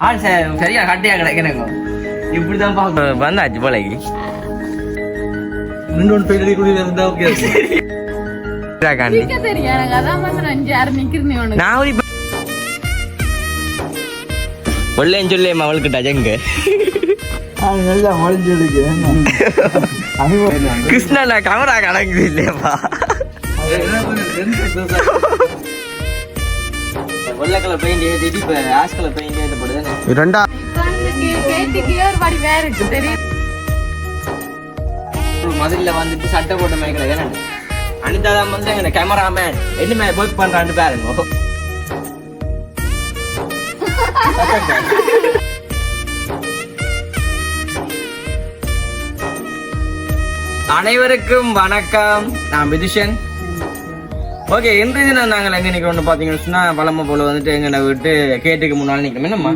ஆ sir சரியா கட்டையா கிடைக்கிறேங்க இப்படிதான் பார்க்கணும் வந்தாச்சு போலக்கு. ரெண்டு ஒன்று போய் கூட இருந்தா ஓகே ஒல்லேன்னு சொல்லி அவளுக்கு டஜங்க. கிருஷ்ணா நான் கமரா கணக்குது இல்லையாப்பா வெள்ளை கலர் பெயிண்ட் ஏற்றிட்டு இப்போ ஆஷ் கலர் பெயிண்ட் ஏற்றப்படுது ரெண்டா கேட்டுக்கே ஒரு படி வேற இருக்கு தெரியும் மதுரையில் வந்துட்டு சட்டை போட்ட அனிதா தான் வந்து எங்க கேமராமேன் என்னமே ஒர்க் பண்றான்னு பாருங்க. அனைவருக்கும் வணக்கம். நான் விதுஷன் ஓகே இன்றைய தினம் நாங்கள் எங்க நிக்கிறோம்னு பாத்தீங்கன்னு சொன்னா பழமை போல வந்துட்டு எங்க விட்டு கேட்டுக்கு முன்னால நிக்கிறோம். என்னம்மா?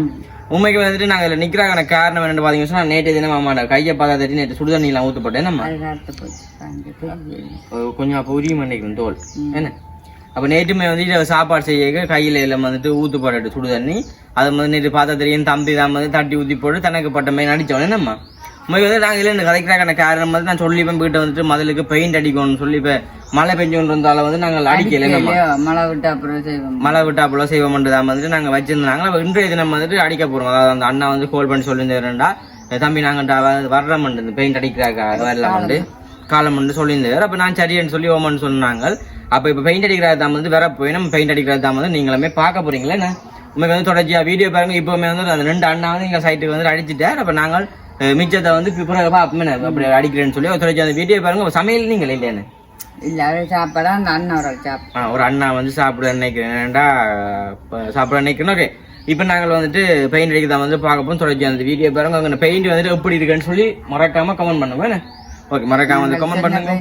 உண்மைக்கு வந்துட்டு நாங்க இதுல நிக்கிறாங்க காரணம் என்னன்னு பாத்தீங்கன்னு சொன்னா நேற்று தினம் அம்மாட கையை பார்த்தா தட்டி நேற்று சுடுதண்ணி எல்லாம் ஊத்துப்பட்டேன். என்னம்மா? கொஞ்சம் அப்போ உரிய மண்ணிக்கும் தோல். என்ன? அப்போ நேற்றுமே வந்துட்டு சாப்பாடு செய்ய கையில் எல்லாம் வந்துட்டு ஊத்து போட்டு சுடு தண்ணி அதை வந்து நேற்று பார்த்தா தெரியும் தம்பி தான் வந்து தட்டி ஊற்றி போட்டு தனக்கு பட்ட மாதிரி நடித்தோம் என்னம்மா? உண்மைக்கு வந்து நாங்கள் இல்லை கதைக்கிறாங்க காரணம் வந்து நான் சொல்லிப்பேன் வீட்டை வந்துட்டு மதிலுக்கு பெயிண்ட் அடிக்கணும்னு சொல்லி இப்போ மழை பெஞ்சு கொண்டு வந்தால வந்து நாங்கள் அடிக்கல மழை விட்டு அப்புறம் செய்வோம். மழை விட்டு அப்போ செய்வோம்ன்றதான் வந்துட்டு நாங்கள் வச்சிருந்தாங்க இன்றைய தினம் வந்துட்டு அடிக்க போகிறோம் அதாவது அந்த அண்ணா வந்து கால் பண்ணி சொல்லியிருந்தாருண்டா. தம்பி நாங்கள் வர்றோம் பெயிண்ட் அடிக்கிறாங்க வரலாமண்டு காலம் வந்து சொல்லியிருந்தாரு. அப்போ நான் சரின்னு சொல்லி ஓமன்னு சொன்னாங்க. அப்போ இப்போ பெயிண்ட் அடிக்கிறது தான் வந்து வர போய் நம்ம பெயிண்ட் அடிக்கிறது தான் வந்து நீங்களுமே பார்க்க போறீங்களா என்ன? உங்களுக்கு வந்து தொடர்ச்சியாக வீடியோ பாருங்க. இப்போவுமே வந்து அந்த ரெண்டு அண்ணா வந்து எங்கள் சைட்டுக்கு வந்து அடிச்சிட்டார். அப்போ நாங்கள் மிச்சத்தை வந்து பிறகு அப்படி அடிக்கிறேன்னு சொல்லி தொடர்ச்சி அந்த வீடியோ பாருங்க சமையல் நீங்கள் இல்லைன்னு இல்ல சாப்பாடா அந்த அண்ணன் ஒரு சாப்பிடும் ஆ, ஒரு அண்ணா வந்து சாப்பிட நினைக்கிறேன்டா சாப்பிட நினைக்கிறேன் ஓகே இப்போ நாங்கள் வந்துட்டு பெயிண்ட் அடிக்கிறத வந்து பார்க்க போகிறோம் தொடர்ச்சி அந்த வீடியோ பாருங்க அங்கே பெயிண்ட் வந்துட்டு எப்படி இருக்குன்னு சொல்லி மறக்காம கமெண்ட் பண்ணுங்க என்ன? ஓகே மறக்காம வந்து கமெண்ட் பண்ணுங்க.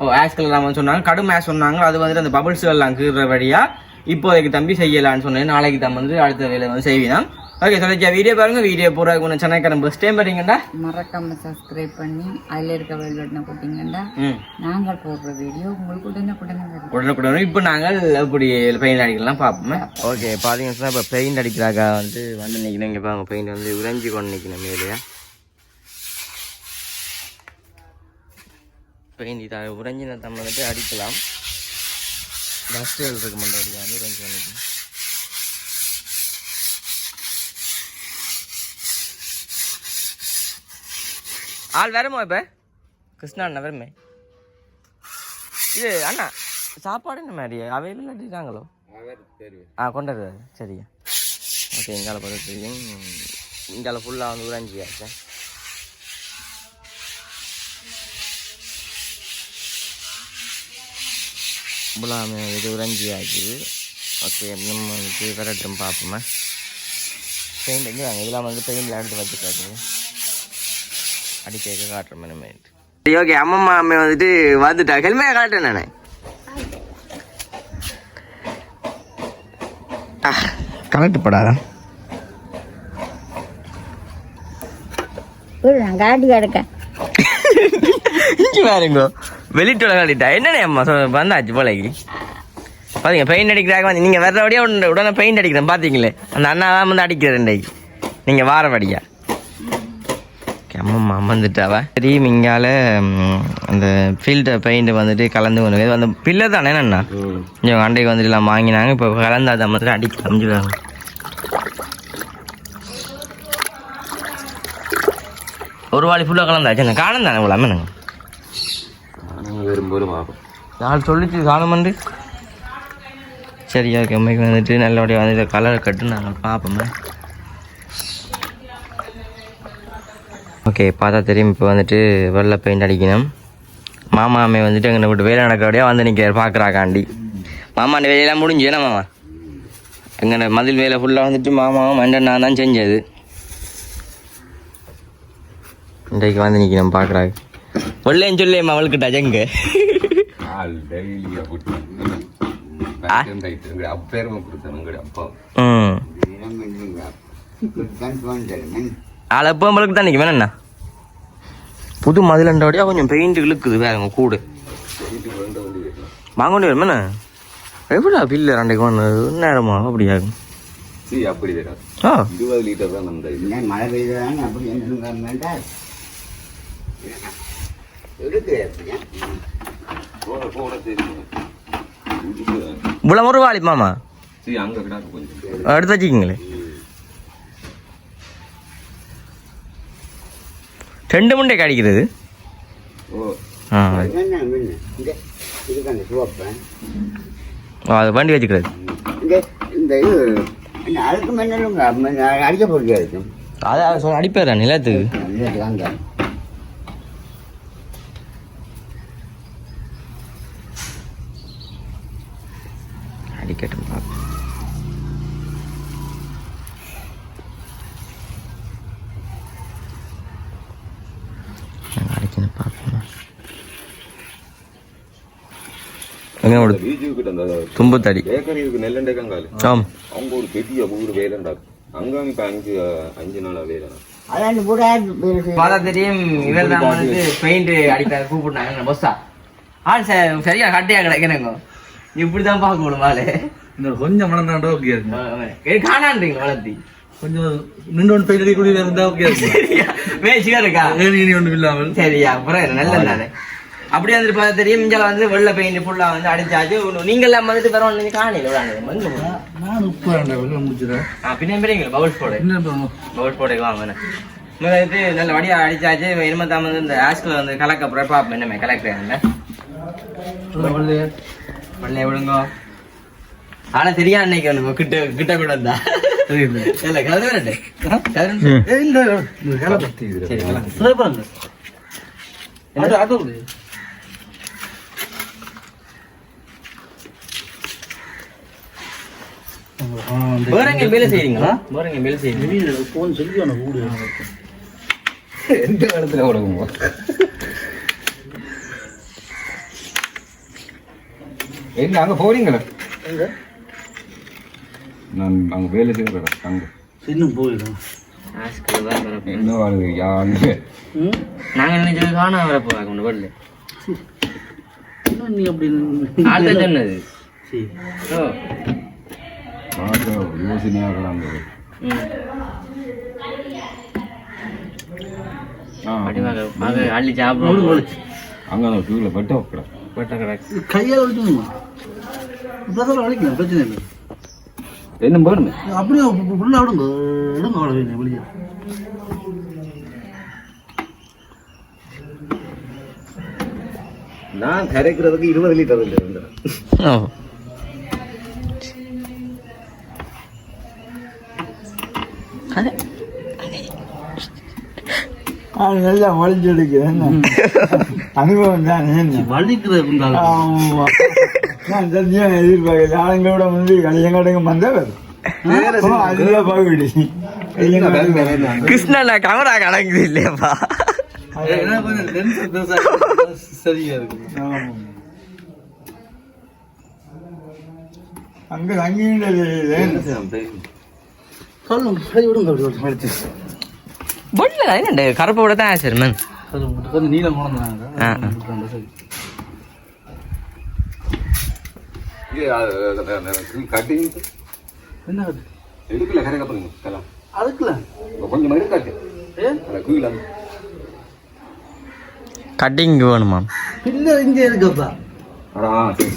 ஓ ஆஷ் கலர் வந்து சொன்னாங்க கடும் ஆஷ் சொன்னாங்க அது வந்துட்டு அந்த பபிள்ஸ் எல்லாம் கீறுற வழியா இப்போதைக்கு தம்பி செய்யலாம்னு சொன்னேன் நாளைக்கு தான் வந்து அடுத்த வேலை வந்து செய்வீனா. ஓகே தொடர்ச்சியா வீடியோ பாருங்க. வீடியோ பூரா கொஞ்சம் சென்னைக்காரன் பஸ் டைம் வரீங்கடா மறக்காம சப்ஸ்கிரைப் பண்ணி அதுல இருக்க வெல் பட்டனை போட்டீங்கன்னா ம். நாங்கள் போடுற வீடியோ உங்களுக்கு உடனே உடனே உடனுக்குடன் இப்போ நாங்கள் எப்படி பெயிண்ட் அடிக்கலாம் பார்ப்போமே ஓகே பார்த்தீங்கன்னா இப்போ பெயிண்ட் அடிக்கிறாங்க வந்து வந்து நிற்கணும் இங்கே பாருங்க பெயிண்ட் வந்து உறைஞ்சி கொண்டு நிற்கணும் மேலேயா பெயிண்ட் இதை உறைஞ்சின தம் வந்துட்டு அடிக்கலாம். டஸ்ட் இருக்கு மட்டும் அடிக்காது உறைஞ்சி கொண்டு ஆள் வருமா இப்போ. கிருஷ்ணா அண்ணா வருமே இது அண்ணா சாப்பாடு என்ன மாதிரி? அவையில் அடிக்கிறாங்களோ ஆ கொண்டு வருவாரு சரியா ஓகே இங்கால தெரியும் இங்கால ஃபுல்லாக வந்து உறைஞ்சி ஆச்சேன் ஃபுல்லாக இது உறைஞ்சி ஆச்சு ஓகே நம்ம வந்து விரட்டும் பார்ப்போமா? பெயிண்ட் வாங்க. இதெல்லாம் வந்து பெயிண்டில் எடுத்து வச்சுக்காது அடிக்க காட்டுற மாதிரி சரி ஓகே அம்மம்மா அம்மா வந்துட்டு வந்துட்டா. ஹெல்மே காட்டுறேன் நான். கனெக்ட் படாதா நான் காட்டி கிடக்கேன் இங்கே பாருங்க. வெளியிட்டு காட்டிட்டா என்னண்ணே அம்மா வந்தாச்சு போலக்கு? பாத்தீங்க பெயிண்ட் அடிக்கிறாங்க வந்து நீங்கள் வேற வழியாக உடனே பெயிண்ட் அடிக்கிறேன் பார்த்தீங்களே அந்த அண்ணா தான் வந்து அடிக்கிறேன் நீங்கள் வார வழியா அம்மம்மா வந்துட்டாவா? சரி இங்கால ம், அந்த ஃபில்டர் பெயிண்ட் வந்துட்டு கலந்து கொண்டு போய் அந்த பில்லர் தானே அண்ணா? இங்கே அண்டைக்கு வந்துட்டு எல்லாம் வாங்கினாங்க இப்போ கலந்து அதை வந்துட்டு அடிக்க அமைஞ்சுவாங்க ஒரு வாளி ஃபுல்லாக கலந்தாச்சு காணும் தானே இவ்வளோ என்னங்க வரும்போது நாள் சொல்லிச்சு காணுமண்டு சரி ஓகே அம்மைக்கு வந்துட்டு நல்லபடியாக வந்து இதை கலர் கட்டு நாங்கள் பார்ப்போமே ஓகே பார்த்தா தெரியும் இப்போ வந்துட்டு வெள்ளை பெயிண்ட் அடிக்கணும். மாமா அம்மை வந்துட்டு எங்களை விட்டு வேலை நடக்கிறபடியாக வந்து நிற்கிறார் பார்க்குறாக்காண்டி மாமா அந்த வேலையெல்லாம் முடிஞ்சு என்ன மாமா? எங்கள் மதில் வேலை ஃபுல்லாக வந்துட்டு மாமாவும் மண்டன் நான் தான் செஞ்சது. இன்றைக்கு வந்து நிற்கணும் பார்க்குறாங்க வெள்ளைன்னு சொல்லி அவளுக்கு அப்பா. ம். நம்மளுக்கு தான் நிற்கும் வேணா புது மதிலண்டோடையா கொஞ்சம் பெயிண்ட் இழுக்குது வேறங்க கூடு வாங்க வேண்டிய வருமாண்ணா எப்படா பில்லு ரெண்டைக்கு ஒன்று நேரமா அப்படி இருபது லிட்டர் தான் மழை அப்படி என்ன அப்படியா? போட போட தெரியும் இவ்வளோ கிடாக்கு கொஞ்சம் எடுத்து வச்சுக்கிங்களே ரெண்டு முண்டை கடிக்கிறது அது வண்டி வச்சுக்கிறது. அடிக்க பொறுக்கியா இருக்கும் அது சொல்ல அடிப்பார் நிலத்துக்கு இல்லையா அங்க அடிக்கட்டும் பார்ப்போம் நாங்கள் அடிக்கணும் பார்ப்போம் எங்கே ஒரு பீச்சு இருக்கு நெல்லண்டை கங்காலு ஆம். அவங்க ஒரு பெரிய ஊர் வேலைண்டாக்கு அங்க இப்ப அஞ்சு அஞ்சு நாளா வேலை அதான் கூட பார்த்தா தெரியும் இவர் தான் வந்து பெயிண்ட் அடிக்க கூப்பிட்டாங்க பஸ்ஸா ஆள் சரியா கட்டையா கிடைக்கணுங்க. இப்படிதான் பார்க்கணும் ஆளு. இன்னொரு கொஞ்சம் மணந்தாண்டா ஓகே இருக்கும். காணான்றீங்க வளர்த்தி. கொஞ்சம் நின்று பெயிண்ட் அடி குடியில் இருந்தா ஓகே சரியா. வேசியா இருக்கா? ஒன்றும் இல்லாமல். சரியா அப்புறம் தானே அப்படியே வந்துட்டு பார்த்தா தெரியும் இஞ்சால வந்து வெள்ளை பெயிண்ட் ஃபுல்லா வந்து அடிச்சாச்சு நீங்க எல்லாம் வந்துட்டு வேற ஒன்று காணில விளாண்டு நான் உப்பு வேண்டாம் முடிச்சிடறேன் பின்ன பெரியங்க பவுல்ஸ் போடு என்ன பண்ணணும் பவுல்ஸ் போட்டு வாங்க முதல்ல நல்ல வடியா அடிச்சாச்சு இனிமத்தாம வந்து இந்த ஆஸ்கில் வந்து கலக்க பார்ப்போம் என்னமே கலெக்டர் பள்ளைய விடுங்க ஆனா தெரியா அன்னைக்கு கிட்ட கிட்ட கூட இருந்தா இல்ல கலந்து. அது அது எங்க வேலை செய்றீங்களா? எங்க வேலை செய்றீங்க போன் சொல்லி அவனை கூடு. எந்த இடத்துல உடகுமோ எங்க அங்க போறீங்களா? நான் அங்க வேலை செய்யறேன் அங்க. இன்னும் போயிடும். என்ன வாழ்க்கை யாரு? நாங்க நினைச்சது? காணா வரப்போ கொண்டு வரல இன்னும் நீ அப்படி சொன்னது. சரி. ஓ. பார்க்க யோசனையாக அந்த ம் ஆ அப்படி வாங்க வாங்க அள்ளி சாப்பிடுவோம். அங்க அந்த டூல பட்டு வைக்கிறா பட்ட கிடக்கு. கையால் வச்சுக்கணுமா? பிரதர் அழைக்கலாம் பிரச்சனை இல்லை. என்ன பாருங்க. அப்படியே ஃபுல்லாக விடுங்க விடுங்க அவ்வளோ வேணும் வெளியே. நான் கரைக்கிறதுக்கு இருபது லிட்டர் இருந்தேன் நல்லா வளைஞ்சு எடுக்கிறேன் அனுபவம் தான். நான் சத்தியம் எதிர்பார்க்கல ஆளுங்களோட வந்து கல்யாணங்க வந்தவர் அதுதான் பகுடி கிருஷ்ணா கேமரா கணக்குது இல்லையாப்பா சரியா இருக்கு அங்க தங்கின்றது சரி விடுங்க அப்படி மடிச்சு பொட்டில் என்ன கருப்பை விட தான் ஆசை மேம் அது கொஞ்சம் நீளம் கொண்டாங்க ஆ, ஆ. சரி கட்டி என்ன? எடுக்கல கரைக்க பண்ணுங்க கலாம் அதுக்குல கொஞ்சம் மணி காட்டு ஏ அந்த கீழே கட்டிங் வேணுமா பிள்ளை இங்கே இருக்கப்பா ஆ சரி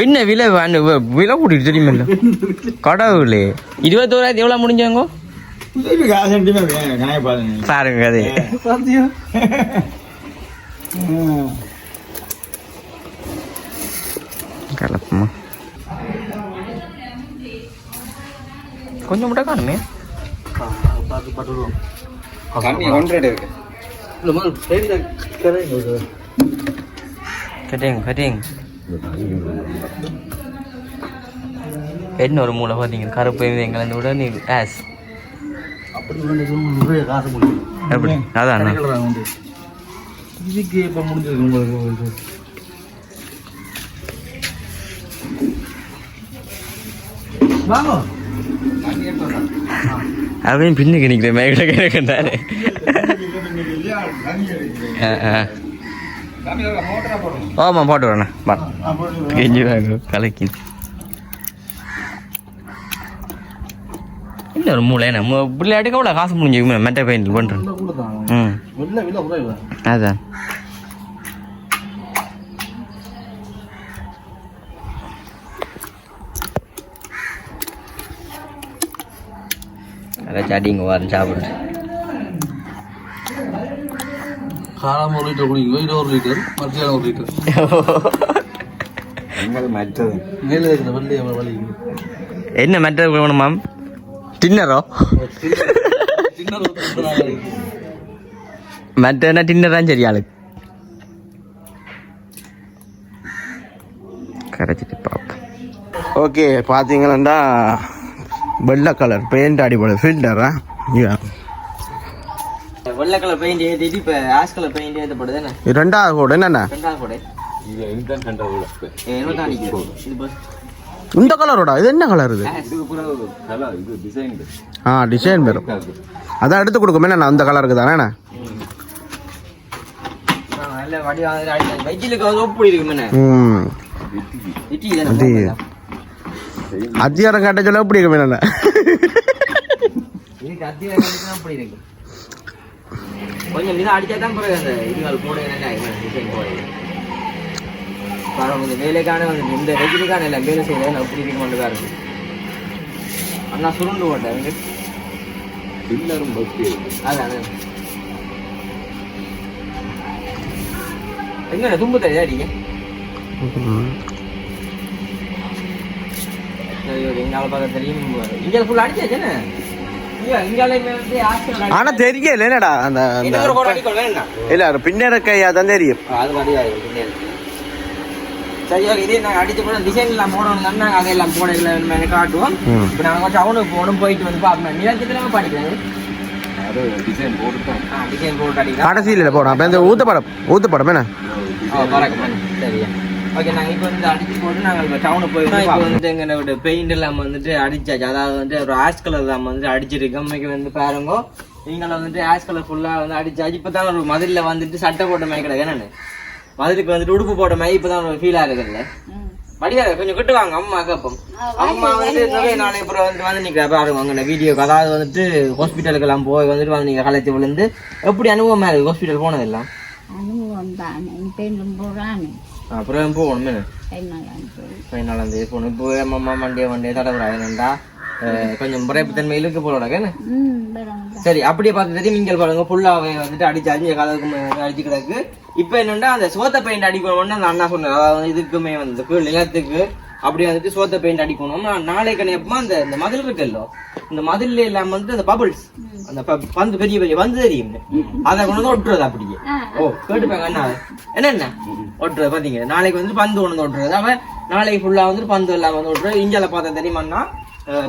என்ன விலை விலை கூட்டிட்டு தெரியுமா கடவுளே. இருபத்தோராயிரத்தி எவ்வளோ முடிஞ்சாங்க? பாருங்க அது கலப்பமா. கொஞ்சம் மட்டும் காணுமே. பார்த்து கரைங்க கட்டிங் கட்டிங் என்ன ஒரு மூளை பார்த்தீங்க கருப்பு எங்களை விட நீ ஆஸ் அப்படி அதான் இதுக்கு இப்போ முடிஞ்சிருக்கு உங்களுக்கு. வாங்க. அப்படின்னு பின்னுக்கு நிற்கிறேன் மேகட கிடக்கின்றாரு ஆமாம் போட்டு வரேண்ணா கெஞ்சி வாங்க கலக்கி. இல்லை ஒரு மூளை என்ன? பிள்ளையாட்டுக்கு அவ்வளோ காசு முடிஞ்சு மெட்ட பெயிண்ட் பண்ணுறேன் ம். அதான். அதை சாட்டிங்க வரேன் சாப்பிட்றேன் காரம் ஒரு லிட்டர் குடிக்கும் இது ஒரு லிட்டர் மத்தியானம் ஒரு லிட்டர் மற்றது மேலே இருக்கிற வலி என்ன டின்னரோ ஒரு லிட்டர் தான் வலி. மெட்டனா டின்னர் தான் சரி ஆளுக்கு கரைச்சிட்டு பார்ப்போம் ஓகே பார்த்தீங்கன்னா வெள்ளை கலர் பெயிண்ட் அடிப்படை ஃபில்டரா வெள்ளை கலர் பெயிண்ட் ஏற்றிட்டு இப்போ ஆஷ் கலர் பெயிண்ட் ஏற்றப்படுது என்ன? ரெண்டாவது கூட ரெண்டாவது இந்த கலரோட இது என்ன கலர் இது? இது கூட கலர் இது டிசைன் ஆ டிசைன் வரும். அதான் எடுத்து கொடுக்கும். என்ன அந்த கலருக்கு தானே நல்ல வடி வந்து ஒப்பு இருக்கும் என்ன ம் இட்லி இது தானே அத்தியாரம் காட்ட சொல்ல எப்படி இருக்கு கொஞ்சம் இதாக அடிச்சா தான் பிறகு அந்த இதுகள் போட டிசைன் போட பாருங்க இந்த வேலைக்கான வந்து இந்த ரெஜிலுக்கான எல்லாம் வேலை செய்யறது அப்படி இருக்க மட்டும் தான் இருக்கு அண்ணா சுருண்டு போட்டேன் பில்லரும் பஸ்க்கு அதான். எங்க தும்பு தெரியா அடிங்க சரி ஓகே இங்கால பார்க்க தெரியும் இங்கே ஃபுல்லாக அடிச்சாச்சுன்னு இங்கே இங்காலையுமே வந்து ஆஸ்திரேலியா ஆனா தெரியல என்னடா அந்த இல்ல பின்னர கையா தான் தெரியும். அது கிடையாது சரி ஓகே இதே நாங்கள் அடிச்சு கூட டிசைன் எல்லாம் போடணும் தான் நாங்கள் அதையெல்லாம் போட இல்லை காட்டுவோம். இப்போ நாங்கள் டவுனுக்கு போகணும் போயிட்டு வந்து பார்ப்போம். நிலத்துக்கு படிக்கிறேன் கடைசியில் போடும் அப்போ இந்த ஊத்தப்படம் ஊத்தப்படம் என்ன? ஆ பறக்கும். சரியா ஓகே நாங்கள் இப்போ வந்து அடிச்சு போட்டு நாங்கள் இப்போ டவுனுக்கு போய் இப்போ வந்துட்டு எங்களோட பெயிண்ட் எல்லாம் வந்துட்டு அடிச்சாச்சு. அதாவது வந்து ஒரு ஆஷ் கலர் தான் வந்துட்டு அடிச்சிருக்கு. அம்மைக்கு வந்து பாருங்க. நீங்களும் வந்துட்டு ஆஷ் கலர் ஃபுல்லாக வந்து அடிச்சாச்சு. இப்போ தான் ஒரு மதிலில் வந்துட்டு சட்டை போட்ட மாதிரி கிடையாது என்னன்னு? மதிலுக்கு வந்துட்டு உடுப்பு போட்ட மாதிரி இப்போ தான் ஒரு ஃபீல் ஆகுதுல்ல வடிவா கொஞ்சம் கிட்டு வாங்க. அம்மா கேப்போம் அம்மா வந்து நகை நாளை அப்புறம் வந்து வந்து நீங்க பாருங்க அங்கே வீடியோ அதாவது வந்துட்டு ஹாஸ்பிட்டலுக்கு எல்லாம் போய் வந்துட்டு வந்து நீங்க கலைச்சி விழுந்து எப்படி அனுபவமா இருக்கு ஹாஸ்பிட்டல் போனதெல்லாம்? அனுபவம் தான். பெண்ணும் போறானே. அப்புறம் போகணுமே பதினாலாம் தேதி போகணும். இப்போ அம்மா மண்டே மண்டே தடவுறாங்கண்டா கொஞ்சம் முறைப்புத்தன்மை இழுக்கு போலோட ம் பரவாயில்ல சரி அப்படியே பார்த்து தெரியும் நீங்கள் பாருங்க ஃபுல்லாக வந்துட்டு அடிச்சு அடிஞ்ச கலருக்கு அடிச்சு கிடக்கு. இப்போ என்னன்னா அந்த சோத்த பெயிண்ட் அடிக்கணும்னு அந்த அண்ணா சொன்னார். அதாவது இதுக்குமே வந்து கீழ் நிலத்துக்கு அப்படி வந்துட்டு சோத்த பெயிண்ட் அடிக்கணும். நாளைக்கு எப்பமா அந்த இந்த மதில் இருக்குல்ல இந்த மதில்ல எல்லாம் வந்து அந்த பபிள்ஸ் அந்த பந்து பெரிய பெரிய பந்து தெரியும் அதை கொண்டு வந்து ஒட்டுறது அப்படியே. ஓ கேட்டுப்பாங்க என்ன என்ன ஒட்டுறது பாத்தீங்க. நாளைக்கு வந்து பந்து கொண்டு வந்து ஒட்டுறது. அவன் நாளைக்கு ஃபுல்லா வந்துட்டு பந்து எல்லாம் வந்து ஒட்டுறது. இஞ்சால பார்த்தா தெரியுமாண்ணா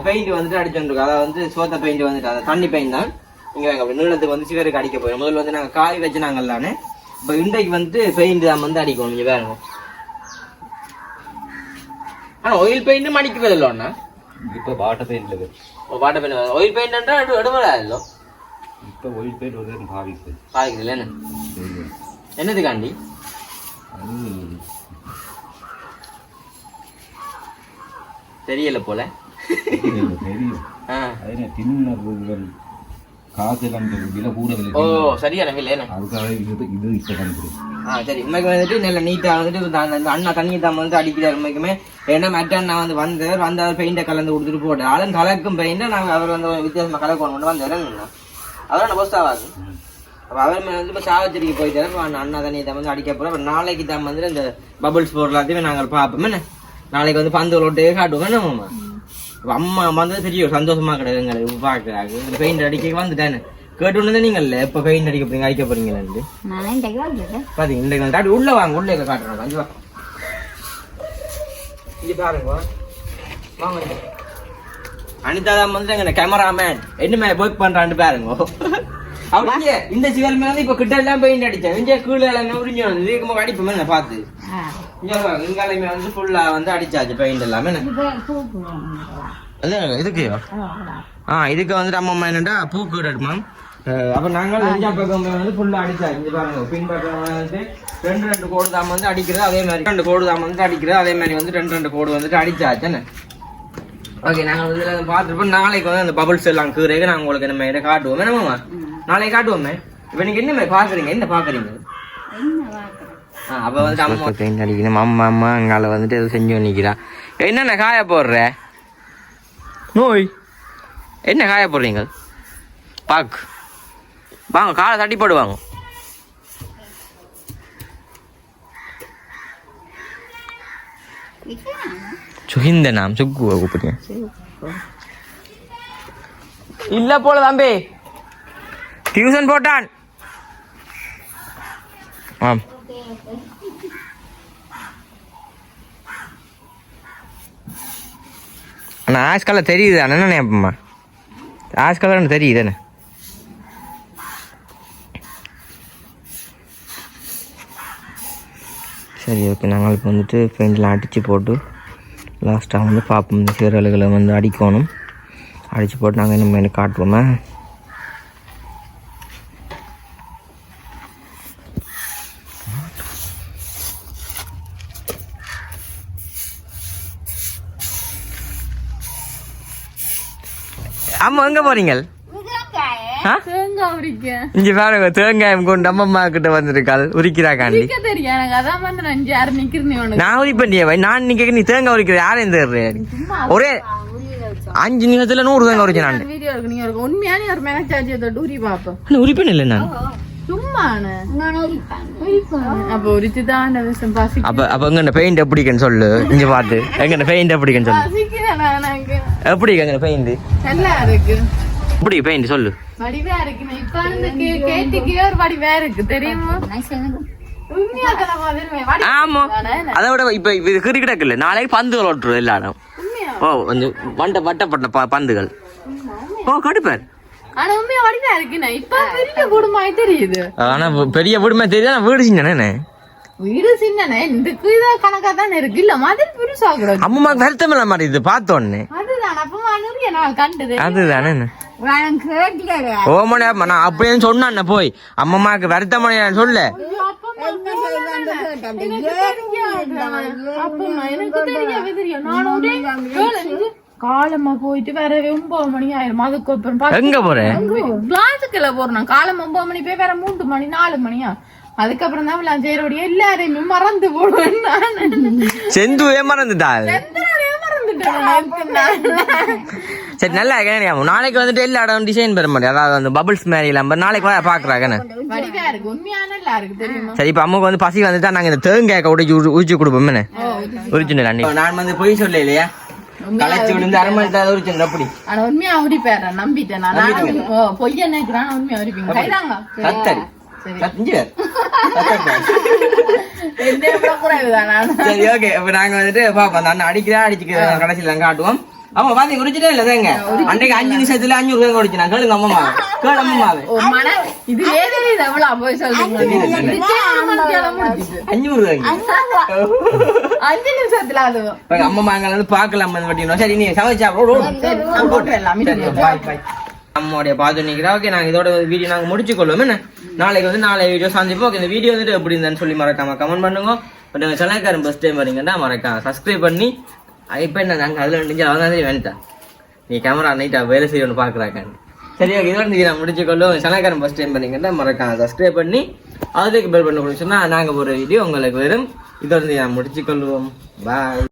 பெயிண்ட் வந்துட்டு அடிச்சுருக்கு அதாவது வந்து சோத்த பெயிண்ட் வந்துட்டு அந்த தண்ணி பெயிண்ட் தான். இங்க அப்படி நீளத்துக்கு வந்து சிவருக்கு அடிக்க போயிடும் முதல்ல வந்து நாங்க காய் வச்சு நாங்கல்லானே இப்போ இன்றைக்கு வந்து பெயிண்ட் தான் வந்து அடிக்கணும். நீங்க வேணும் ஆனா ஆயில் பெயிண்ட்டும் அடிக்கிறது இல்லை அண்ணா. இப்போ வாட்டர் பெயிண்ட்ல இருக்கு. ஓ வாட்டர் பெயிண்ட் ஆயில் பெயிண்ட் எடு எடுவரா இல்லோ இப்போ ஒயில் பெயிண்ட் ஒரு பாவிக்கு பாதிக்குது. இல்லை என்னதுக்காண்டி? அது தெரியல போல. தெரியும் தெரியும் ஆ. அது தின்னர் காசு எல்லாம் ஓ சரியான இல்லை என்ன? அதுக்காக இது இது இப்போ கண்டுபிடிக்கும் ஆ சரி. உண்மைக்கு வந்துட்டு நல்ல நீட்டா வந்துட்டு இந்த அண்ணா தண்ணி தான் வந்து அடிக்கிறார் உண்மைக்குமே. ஏன்னா மற்ற அண்ணா வந்து வந்தார் வந்து அவர் பெயிண்டை கலந்து கொடுத்துட்டு போட்டு ஆளும் கலக்கும் பெயிண்டை நாங்கள் அவர் வந்து வித்தியாசமா கலக்கணும் கொண்டு வந்தார். அவர் என்ன போஸ்ட் ஆகாது அப்போ அவர் வந்து இப்போ சாவச்சேரிக்கு போயிட்டாரு. அண்ணா அண்ணா தண்ணி தான் வந்து அடிக்க போகிறோம் நாளைக்கு தான் வந்து இந்த பபிள்ஸ் போர் எல்லாத்தையுமே நாங்கள் பார்ப்போம். என்ன? நாளைக்கு வந்து பந்து விட்டு காட்டுவோம். என்ன மாமா அப்ப அம்மா வந்து ஒரு சந்தோஷமா கிடையாது பார்க்குறாங்க இந்த பெயிண்ட் அடிக்க வந்துட்டானே கேட்டு நீங்கள் எப்போ பெயிண்ட் அடிக்க போறீங்க அடிக்க இன்றைக்கு வந்துட்டேன் பாத்தீங்க இந்த காட்டு உள்ள வாங்க உள்ள அஞ்சு இங்க பாருங்க வாங்க. அனிதா தான் வந்து எங்க கேமராமேன் என்னமே ஒர்க் பண்றான்னு பாருங்க அப்படியே இந்த சிவல் மேல இப்ப கிட்ட எல்லாம் பெயிண்ட் அடிச்சேன் இங்க கீழே எல்லாம் உறிஞ்சு வந்து இதுக்கு அடிப்போமே. நான் பார்த்து? இங்காலையுமே வந்து ஃபுல்லா வந்து அடிச்சாச்சு பெயிண்ட் எல்லாமே. என்ன? இது பேர் பூ போடுவாங்க அது இதுக்கு? ஆ இதுக்கு வந்துட்டு அம்மா அம்மா என்னடா பூக்கு எடுமாம் அப்ப நாங்கள் நெஞ்சா பக்கம் வந்து ஃபுல்லா அடிச்சாச்சு. இங்க பாருங்க பின்பக்கம் வந்து ரெண்டு ரெண்டு கோடு தாம வந்து அடிக்கிறது அதே மாதிரி ரெண்டு கோடு தாம வந்து அடிக்கிறது அதே மாதிரி வந்து ரெண்டு ரெண்டு கோடு வந்துட்டு அடிச்சாச்சு. என்ன? ஓகே நாங்கள் வந்து பார்த்துருப்போம் நாளைக்கு வந்து அந்த பபுள்ஸ் எல்லாம் கீரைக்கு நாங்கள் உங்களுக்கு நம்ம இதை காட்டுவோம். என்னமாம்மா நாளைக்கு காட்டுவோமே இப்போ நீங்கள் என்ன பார்க்குறீங்க என்ன பார்க்குறீங்க ஆ அப்போ வந்து அம்மா அடிக்கணும் அம்மா அம்மா அங்கால வந்துட்டு எதுவும் செஞ்சு நிற்கிறா என்னென்ன காய போடுற? நோய். என்ன காய போடுறீங்க பாக்கு வாங்க காலை தட்டி போடுவாங்க சுகிந்த நாம் சுக்குவ கூப்பிடுங்க இல்ல போல தம்பி. டியூஷன் போட்டான். ஆம். அண்ணா ஆஷ் கலர் தெரியுது அண்ணன் நினைப்பம்மா ஆஷ் கலர் தெரியுது என்ன சரி ஓகே. நாங்கள் இப்போ வந்துட்டு பெயிண்ட்லாம் அடித்து போட்டு லாஸ்ட்டாக வந்து பார்ப்போம் இந்த சீரல்களை வந்து அடிக்கணும். அடித்து போட்டு நாங்கள் என்ன காட்டுவோமே? அம்மா எங்கே போகிறீங்க ஆ? தேங்காய் உரிக்க. இங்க பாருங்க தேங்காயம் கொண்டு அம்மம்மா கிட்ட வந்திருக்காள். உரிக்கிறா காண்டி. நான் யாரு நிக்கிறேன் உனக்கு நான் உரிப்பண்டியா நான் நிக்க நீ தேங்காய் உரிக்கிற யாரையும் தேடுறேன் ஒரே அஞ்சு நிமிஷத்துல நூறு தேங்காய் ஒரு உண்மையான ஒரு உரிப்பேன் இல்லை நான்? சும்மானு அப்ப உரிச்சு தான் விஷம் பசி அப்ப அப்ப எங்க பெயிண்ட் எப்படிக்கன்னு சொல்லு இங்க பாத்து எங்க பெயிண்ட் எப்படிக்கன்னு சொல்லு எப்படி எங்க பெயிண்ட் நல்லா இருக்கு எப்படி பெயிண்ட் சொல்லு வடிவா இருக்கு இப்ப இந்த கே- கேட்டுக்கே ஒரு வடிவா இருக்கு தெரியுமா உண்மையா தானே மாதிரி வடி ஆமா அதை விட இப்ப இப்ப இது கிரிக்கெட் இல்ல நாளைக்கு பந்துகள் ஓட்டுரும் எல்லா இடம் உண்மையா ஓ வந்து வண்ட வட்டப்பட்ட ப- பந்துகள் ஓ கடுப்பார் ஆனா உண்மையா வடிவா இருக்கு நான் இப்ப பெரிய குடும்பமாய் தெரியுது. ஆனா பெரிய வீடுமே தெரியுது? ஆனா வீடு வீடு சின்னனே இதுக்கு இதா கணக்கா தானே இருக்கு. இல்ல மாதிரி பெருசா கூடாது அம்மாக்கு வருத்தம் இல்ல மாதிரி இது பார்த்த உடனே அதுதான். அப்ப நிறைய நான் கண்டது. அதுதானே ஓமனே நான் அப்படியே சொன்னான் போய். அம்மம்மாக்கு வருத்தமனை சொல்ல. எனக்கு தெரியும் நான் காலமா போயிட்டு வரவே ஒன்பது மணி ஆயிரும். அதுக்கப்புறம் எங்க போற? கிளாஸுக்குள்ள போறோம். காலம் ஒன்பது மணி போய் வேற மூன்று மணி நாலு மணியா அதுக்கப்புறம் தான் நான் சேரோடைய எல்லாரையுமே மறந்து போடுவேன் நான். செந்து ஏமாறந்துட்டாள். எத்தனையோ மறந்துட்டேன் நான். சரி நல்லா இருக்கேன் நாளைக்கு வந்துட்டு எல்லா இடம் டிசைன் பெற முடியும் அதாவது அந்த பபிள்ஸ் மாதிரி இல்லாம நாளைக்கு வா பாக்குறாங்க வடிவா இருக்கு. உண்மையான நல்லா இருக்கு தெரியுமா? சரி இப்ப அம்மாக்கு வந்து பசி வந்துட்டா நாங்க இந்த தேங்காய் உடைச்சு உரிச்சு கொடுப்போம் என்ன? உரிச்சு நான் வந்து பொய் சொல்ல இல்லையா களைச்சு விழுந்து அரை மணி நேரம் உரிச்சு அப்படி ஆனா உண்மையா உரிப்பேற நம்பிட்டேன் நான். பொய்ய நினைக்கிறான்? உண்மையா உரிப்பீங்க கைதாங்க. கத்தரி சரி. ஓகே இப்ப நாங்க வந்துட்டு பாப்போம். அண்ணன் அடிக்கிறா அடிச்சுக்கிற கடைசியில காட்டுவோம். ஆமா பாத்தீங்க உரிச்சுட்டே இல்ல தேங்க. அன்றைக்கு அஞ்சு நிமிஷத்துல அஞ்சூறு தேங்க உடிச்சு நான் கேளுங்க அம்மா கேளு மன இது ஏதோ எவ்வளவு போய் சொல்றீங்க அஞ்சு நிமிஷத்துல அது. அம்மா மாங்க வந்து பாக்கலாம் பட்டினோம் சரி நீ சமைச்சா போட்டு எல்லாம் பாய் பாய் நம்மளுடைய பார்த்து நிற்கிறா ஓகே நாங்கள் இதோட வீடியோ நாங்கள் முடிச்சு கொள்வோம் என்ன? நாளைக்கு வந்து நாளை வீடியோ சந்திப்போம். ஓகே இந்த வீடியோ வந்துட்டு எப்படி இருந்தேன்னு சொல்லி மறக்காம கமெண்ட் பண்ணுங்க. பட் செலக்காரன் ஃபஸ்ட் டைம் வரீங்கன்னா மறக்காம சப்ஸ்கிரைப் பண்ணி இப்போ என்ன நாங்கள் அதில் நினைஞ்சு அவங்க தான் வேண்டாம் நீ கேமரா நைட்டா வேலை செய்யணும்னு பார்க்குறாங்க சரி ஓகே இதோட நான் முடிச்சுக்கொள்ளும் சனக்காரன் ஃபஸ்ட் டைம் பண்ணிங்கன்னா மறக்காம சப்ஸ்கிரைப் பண்ணி அதுக்கு பெல் பண்ண சொன்னால் நாங்கள் ஒரு வீடியோ உங்களுக்கு வரும். இதோட நான் முடிச்சுக்கொள்வோம் பாய்